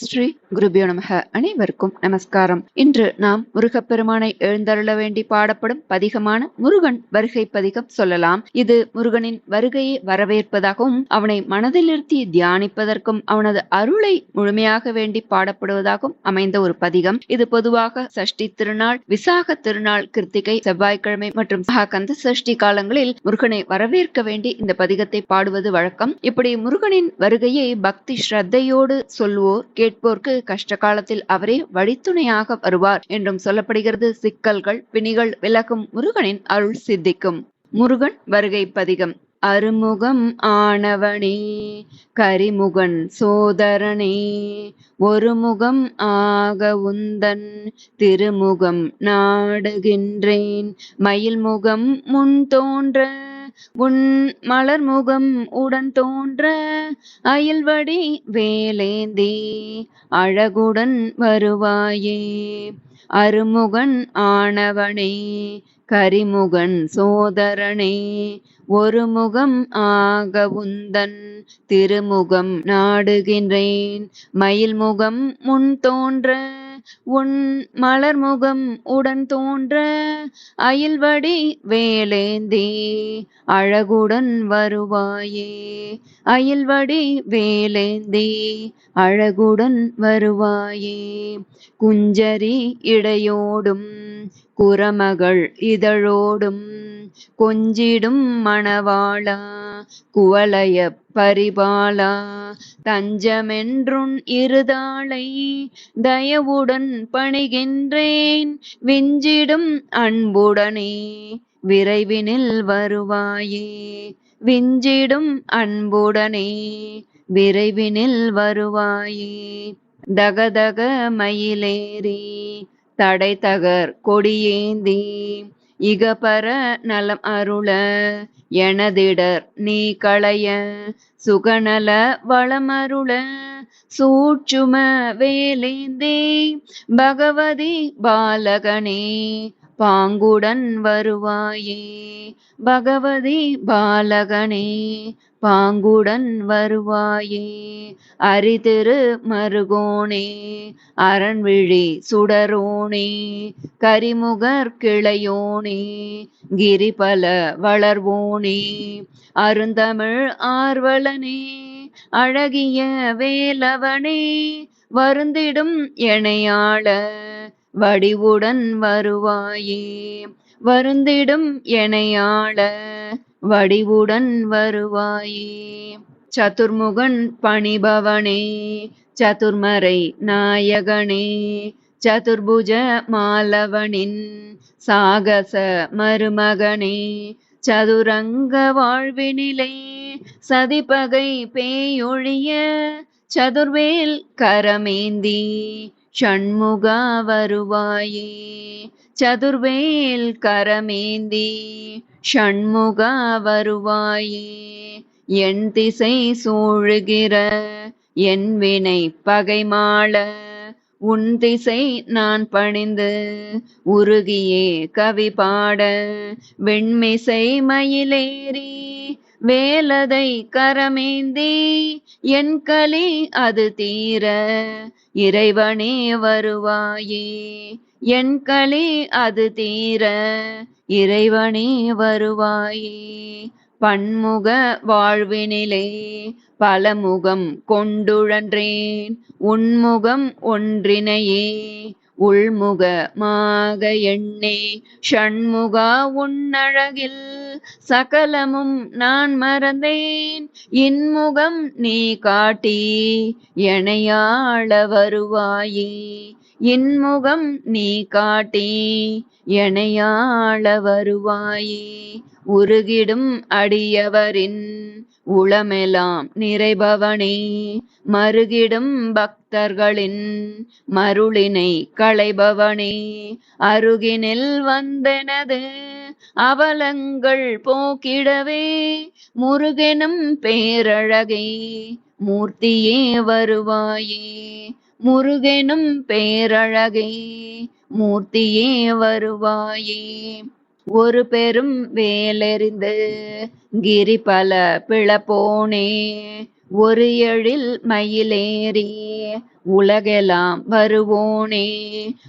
ஸ்ரீ குருபியோ நமக. அனைவருக்கும் நமஸ்காரம். இன்று நாம் முருகப்பெருமானை எழுந்தருள வேண்டி பாடப்படும் பதிகமான முருகன் வருகை பதிகம் சொல்லலாம். இது முருகனின் வருகையை வரவேற்பதாகவும் அவனை மனதில் நிறுத்தி தியானிப்பதற்கும் அவனது அருளை முழுமையாக வேண்டி பாடப்படுவதாகவும் அமைந்த ஒரு பதிகம். இது பொதுவாக சஷ்டி திருநாள் விசாக திருநாள் கிருத்திகை செவ்வாய்க்கிழமை மற்றும் கந்த சஷ்டி காலங்களில் முருகனை வரவேற்க வேண்டி இந்த பதிகத்தை பாடுவது வழக்கம். இப்படி முருகனின் வருகையை பக்தி ஸ்ரத்தையோடு சொல்வோர் கேட்போர்க்கு கஷ்ட காலத்தில் அவரே வழித்துணையாக வருவார் என்றும் சொல்லப்படுகிறது. சிக்கல்கள் பிணிகள் விலகும் முருகனின் அருள் சித்திக்கும். முருகன் வருகை பதிகம். அருமுகம் ஆனவனே கரிமுகன் சோதரனே ஒருமுகம் ஆக உந்தன் திருமுகம் நாடுகின்றேன். மயில்முகம் முன் தோன்ற உன் மலர்முகம் உடன் தோன்ற அயல்வடி வேலேந்தி அழகுடன் வருவாயே. அருமுகன் ஆனவனே கரிமுகன் சோதரனே ஒரு முகம் ஆக உந்தன் திருமுகம் நாடுகின்றேன். மயில் முகம் முன் தோன்ற உன் மலர்முகம் உடன் தோன்ற அயில்வடி வேலேந்தி அழகுடன் வருவாயே. அயில்வடி வேலேந்தி அழகுடன் வருவாயே. குஞ்சரி இடையோடும் குரமகள் இதழோடும் கொஞ்சிடும் மணவாளா. குவலய பரிபாலா தஞ்சமென்றுன் இருதாளை தயவுடன் பணிகின்றேன். விஞ்சிடும் அன்புடனே விரைவினில் வருவாயே. விஞ்சிடும் அன்புடனே விரைவினில் வருவாயே. தகதக மயிலேறி தடை தகர் கொடியேந்தி இகபர நலம் அருள எனதிடர் நீ களைய சுகநல வளமருள சூட்சும வேலேந்தே பகவதி பாலகனே பாங்குடன் வருவாயே. பகவதி பாலகனே பாங்குடன் வருவாயே. அரிதிரு மருகோனே அரண்விழி சுடரோனே. கரிமுகர் கிளையோனே கிரிபல வளர்வோனே. அருந்தமிழ் ஆர்வலனே அழகிய வேலவனே வருந்திடும் எனையாள வடிவுடன் வருவாயே. வருந்திடும் எனையாள வடிவுடன் வருவாயே. சதுர்முகன் பணிபவனே சதுர்மறை நாயகனே. சதுர்புஜ மாலவனின் சாகச மருமகனே. சதுரங்க வாழ்வினிலே சதிபகை பேயொழிய சதுர்வேல் கரமேந்தி. ஷண்முகா வருவாயே. சதுர்வேல் கரமேந்தி ஷண்முகா வருவாயே. என் திசை சூழுகிற என் வினை பகைமாள உன் திசை நான் பணிந்து உருகியே கவி பாட. வெண்மிசை மயிலேறி வேலதை கரமேந்தி என் களி அது தீர. இறைவனே வருவாயே என் களி அது தீர. இறைவனே வருவாயே பன்முக வாழ்வினிலே பலமுகம் கொண்டுழன்றேன். உன்முகம் ஒன்றினையே உள்முகமாக எண்ணே. ஷண்முகா உன்னழகில் சகலமும் நான் மறந்தேன். இன்முகம் நீ காட்டி எனையாள வருவாயே. இன்முகம் நீ காட்டி எனையாள வருவாயே. உருகிடும் அடியவரின் உளமெலாம் நிறைபவனே. மருகிடும் பக்தர்களின் மருளினை களைபவனே. அருகினில் வந்தனது அவலங்கள் போக்கிடவே. முருகெனும் பேரழகே மூர்த்தியே வருவாயே. முருகெனும் பேரழகே மூர்த்தியே வருவாயே. ஒரு பெரும் வேலெறிந்து கிரிபல பிளப்போனே ஒரு எழில் மயிலேறி உலகெல்லாம் வருவோனே.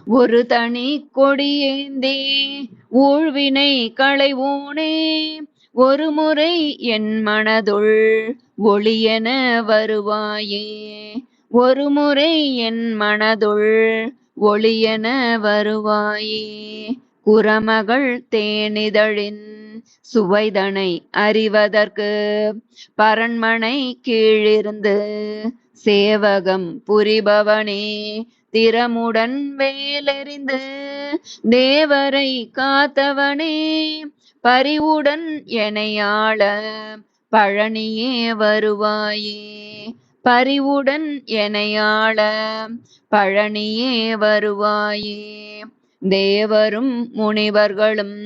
ஒரு தனி கொடியேந்தி ஊழ்வினை களைவோனே ஒரு முறை என் மனதுள் ஒளியென வருவாயே. ஒரு முறை என் மனதுள் ஒளியென வருவாயே. உறமகள் தேனிதழின் சுவைதனை அறிவதற்கு பரண்மனை கீழிருந்து சேவகம் புரிபவனே திறமுடன் வேலெறிந்து தேவரை காத்தவனே பரிவுடன் எனையாள பழனியே வருவாயே பரிவுடன் எனையாள பழனியே வருவாயே. தேவரும் முனிவர்களும்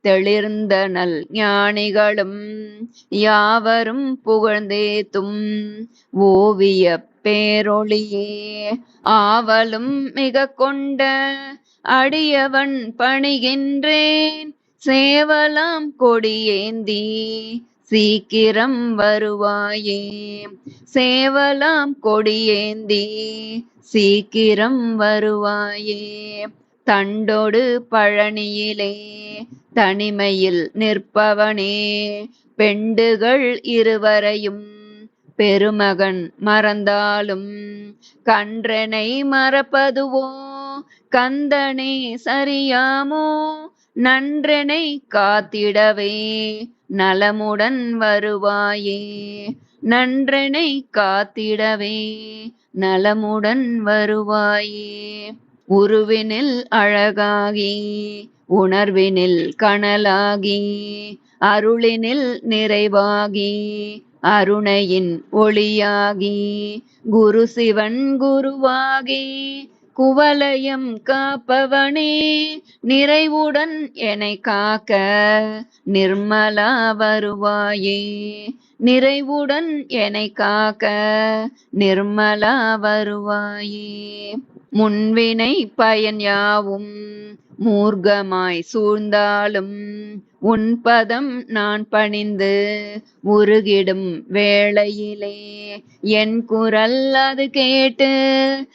தெளிர்ந்த நல் ஞானிகளும் யாவரும் புகழ்ந்தேத்தும் ஓவிய பேரொளியே. ஆவலும் மிக கொண்ட அடியவன் பணிகின்றேன். சேவலாம் கொடியேந்தி சீக்கிரம் வருவாயே. சேவலாம் கொடியேந்தி சீக்கிரம் வருவாயே. தண்டோடு பழனியிலே தனிமையில் நிற்பவனே பெண்டுகள் இருவரையும் பெருமகன் மறந்தாலும் கன்றனை மறப்பதுவோ கந்தனே சரியாமோ நன்றனை காத்திடவே நலமுடன் வருவாயே நன்றனை காத்திடவே நலமுடன் வருவாயே. உருவினில் அழகாகி உணர்வினில் கனலாகி அருளினில் நிறைவாகி அருணையின் ஒளியாகி குரு சிவன் குருவாகி குவலயம் காப்பவனே நிறைவுடன் என்னை காக்க நிர்மலா வருவாயே. நிறைவுடன் என்னை காக்க நிர்மலா வருவாயே. முன்வினை பயன் யாவும் மூர்க்கமாய் சூழ்ந்தாலும் உன் பதம் நான் பணிந்து உருகிடும் வேளையிலே. என் குரல் அது கேட்டு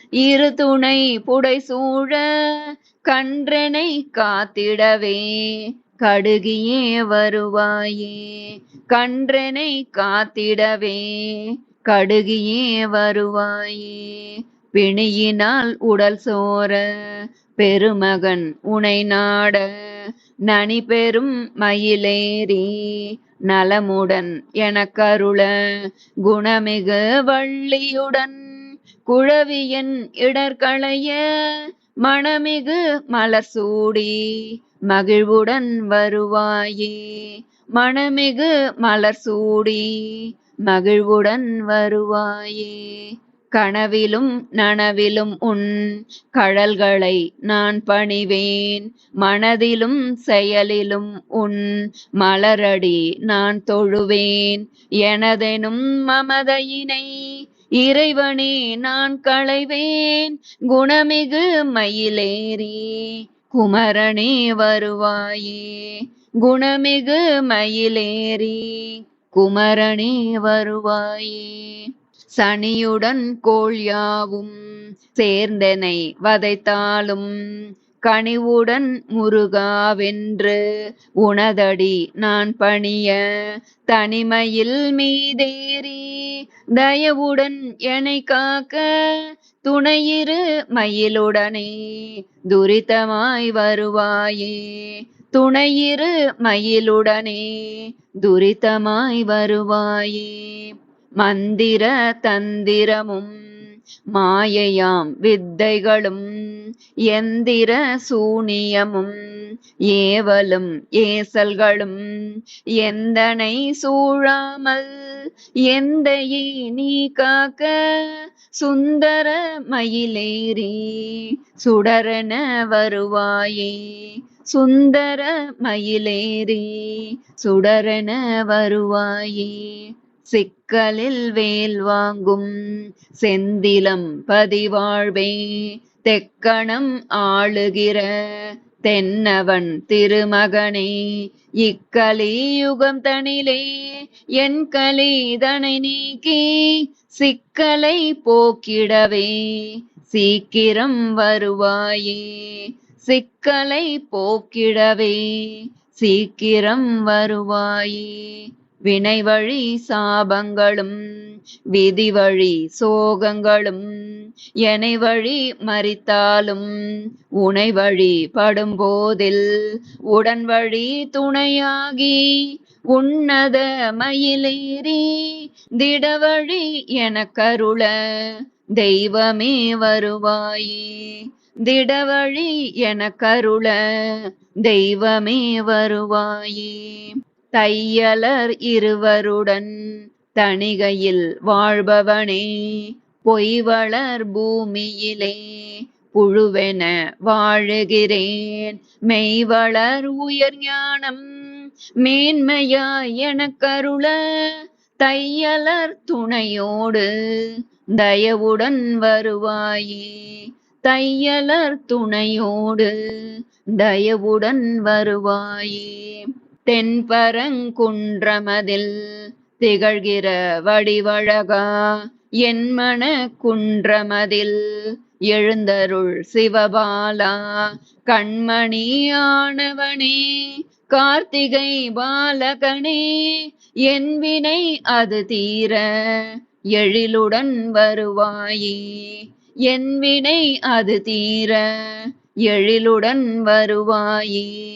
இரு துணை புடை சூழ கன்றனை காத்திடவே. கடுகியே வருவாயே கன்றனை காத்திடவே. கடுகியே வருவாயே பிணியினால் உடல் சோர பெருமகன் உனை நாட நனி பெரும் மயிலேறி நலமுடன் எனக்கருள குணமிகு வள்ளியுடன் குழவியின் இடர்களைய மணமிகு மலர் சூடி மகிழ்வுடன் வருவாயே. மணமிகு மலர் சூடி மகிழ்வுடன் வருவாயே. கனவிலும் நனவிலும் உன் கழல்களை நான் பணிவேன். மனதிலும் செயலிலும் உன் மலரடி நான் தொழுவேன். எனதெனும் மமதையினை இறைவனே நான் களைவேன். குணமிகு மயிலேறி குமரனே வருவாயே. குணமிகு மயிலேறி குமரனே வருவாயே. சனியுடன் கோள் யாவும் சேர்ந்தனை வதைத்தாலும் கனிவுடன் முருகாவென்று உனதடி நான் பணிய தனிமையில் மீதேறி தயவுடன் என்னை காக்க துணையிரு மயிலுடனே துரிதமாய் வருவாயே துணையிரு மயிலுடனே துரிதமாய் வருவாயே மந்திர தந்திரமும் மாயையாம் வித்தைகளும் எந்திர சூனியமும் ஏவலும் ஏசல்களும் எந்தனை சூழாமல் எந்தையை நீ காக்க சுந்தர மயிலேறி சுடரென வருவாயே. சுந்தர மயிலேறி சுடரென வருவாயே. சிக்கலில் வேல் வாங்கும் செந்திலம் பதிவாழ்வே. தெக்கணம் ஆளுகிற தென்னவன் திருமகனே இக்கலியுகம் தனிலே என் கலிதனை நீக்கி சிக்கலை போக்கிடவே. சீக்கிரம் வருவாயே சிக்கலை போக்கிடவே. சீக்கிரம் வருவாயே வினை வழி சாபங்களும் விதி வழி சோகங்களும் எனை வழி மறித்தாலும் உனை வழி படும்போதில் உடன் வழி துணையாகி உன்னத மயிலேறி திடவழி என கருள தெய்வமே வருவாயே. திடவழி என கருள தெய்வமே வருவாயே. தையலர் இருவருடன் தணிகையில் வாழ்பவனே பொய்வளர் பூமியிலே புழுவென வாழுகிறேன். மெய்வளர் உயர் ஞானம் மேன்மையாய் எனக்கருள தையலர் துணையோடு தயவுடன் வருவாயே. தையலர் துணையோடு தயவுடன் வருவாயே. தென்பரங்குன்றமதில் திகழ்கிற வடிவழகா என்மன குன்றமதில் எழுந்தருள் சிவபாலா. கண்மணியானவனே கார்த்திகை பாலகனே என் வினை அது தீர எழிலுடன் வருவாயே. என் வினை அது தீர எழிலுடன் வருவாயே.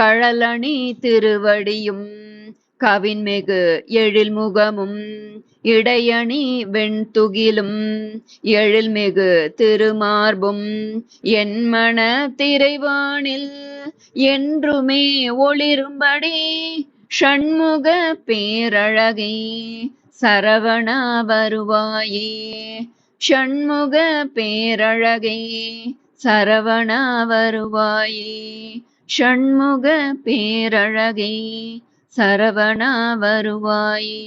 கழலணி திருவடியும் கவின்மிகு எழில்முகமும் இடையணி வெண்துகிலும் எழில்மிகு திருமார்பும் என் மன திரைவானில் என்றுமே ஒளிரும்படி ஷண்முக பேரழகே சரவணா வருவாயே. ஷண்முக பேரழகே சரவணா வருவாயே. ஷண்முக பேரழகே சரவணா வருவாயே.